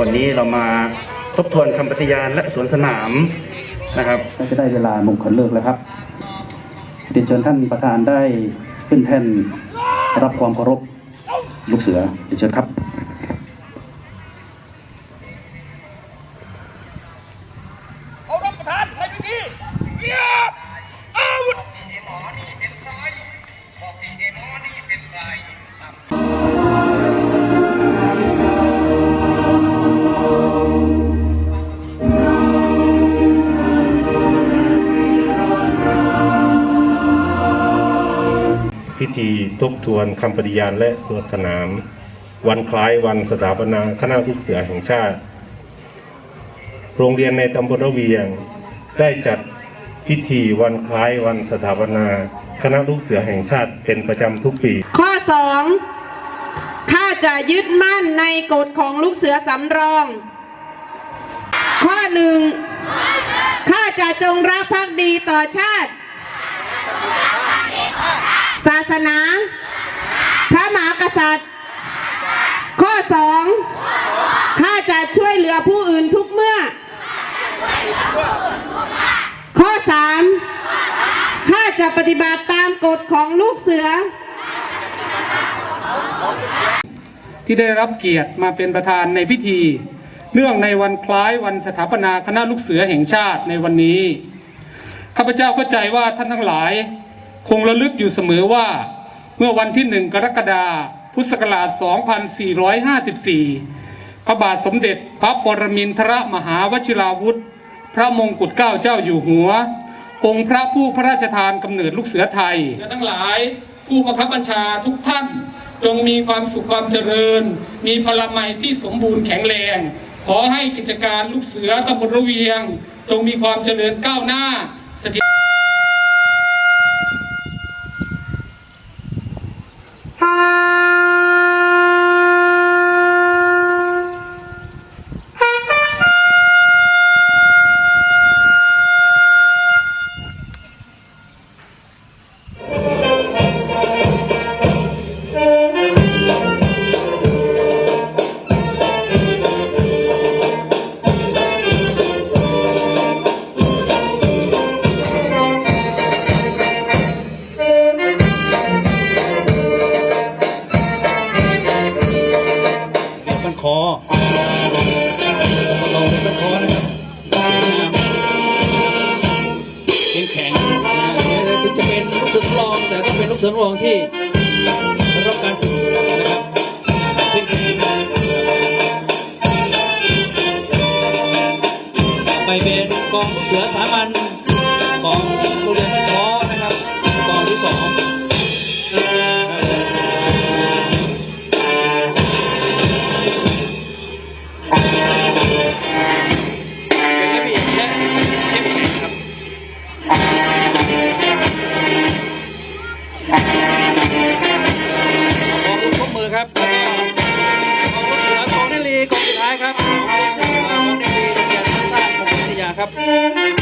วันนี้เรามาทบทวนคำปฏิญาณและสวนสนามนะครับก็จะได้เวลามงคลเลิกแล้วครับเรียนเชิญท่านประธานได้ขึ้นแท่นรับความเคารพลูกเสือเรียนเชิญครับ พิธีทบทวนคำปฏิญาณและสวดสนาม วันคล้ายวันสถาปนาคณะลูกเสือแห่งชาติ โรงเรียนในตำบลระเวียง ได้จัดพิธีวันคล้ายวันสถาปนา คณะลูกเสือแห่งชาติเป็นประจำทุกปี ข้อ 2 ข้าจะยึดมั่นในกฎของลูกเสือสำรอง ข้อหนึ่งข้าจะจงรักภักดีต่อชาติ ศาสนา พระมหากษัตริย์ ข้อ2ข้าจะช่วยเหลือผู้อื่นทุกเมื่อ ข้อ3ข้าจะปฏิบัติตามกฎของลูกเสือ ที่ได้รับเกียรติมาเป็นประธานในพิธี เนื่องในวันคล้ายวันสถาปนาคณะลูกเสือแห่งชาติในวันนี้ ข้าพเจ้าเข้าใจว่าท่านทั้งหลาย คงระลึกอยู่เสมอว่า เมื่อวันที่หนึ่งกรกฎาคมพุทธศักราช 2454 พระบาทสมเด็จพระปรมินทรมหาวชิราวุธ พระมงกุฎเกล้าเจ้าอยู่หัว องค์พระผู้พระราชทานกำเนิดลูกเสือไทย และทั้งหลายผู้บังคับบัญชาทุกท่าน จงมีความสุขความเจริญ มีพลามัยที่สมบูรณ์แข็งแรง ขอให้กิจการลูกเสือตำบลระเวียง จงมีความเจริญก้าวหน้าสถิต สสลองเป็นมันคอนะครับสวยงามเป็นแข็งนะไม่ถึงจะเป็นลูกเสือสำรองแต่ต้องเป็นลูกเสือสำรองที่ได้รับการฝึกนะครับเข้มแข็งไปเป็นกองเสือสามัญ นะครับ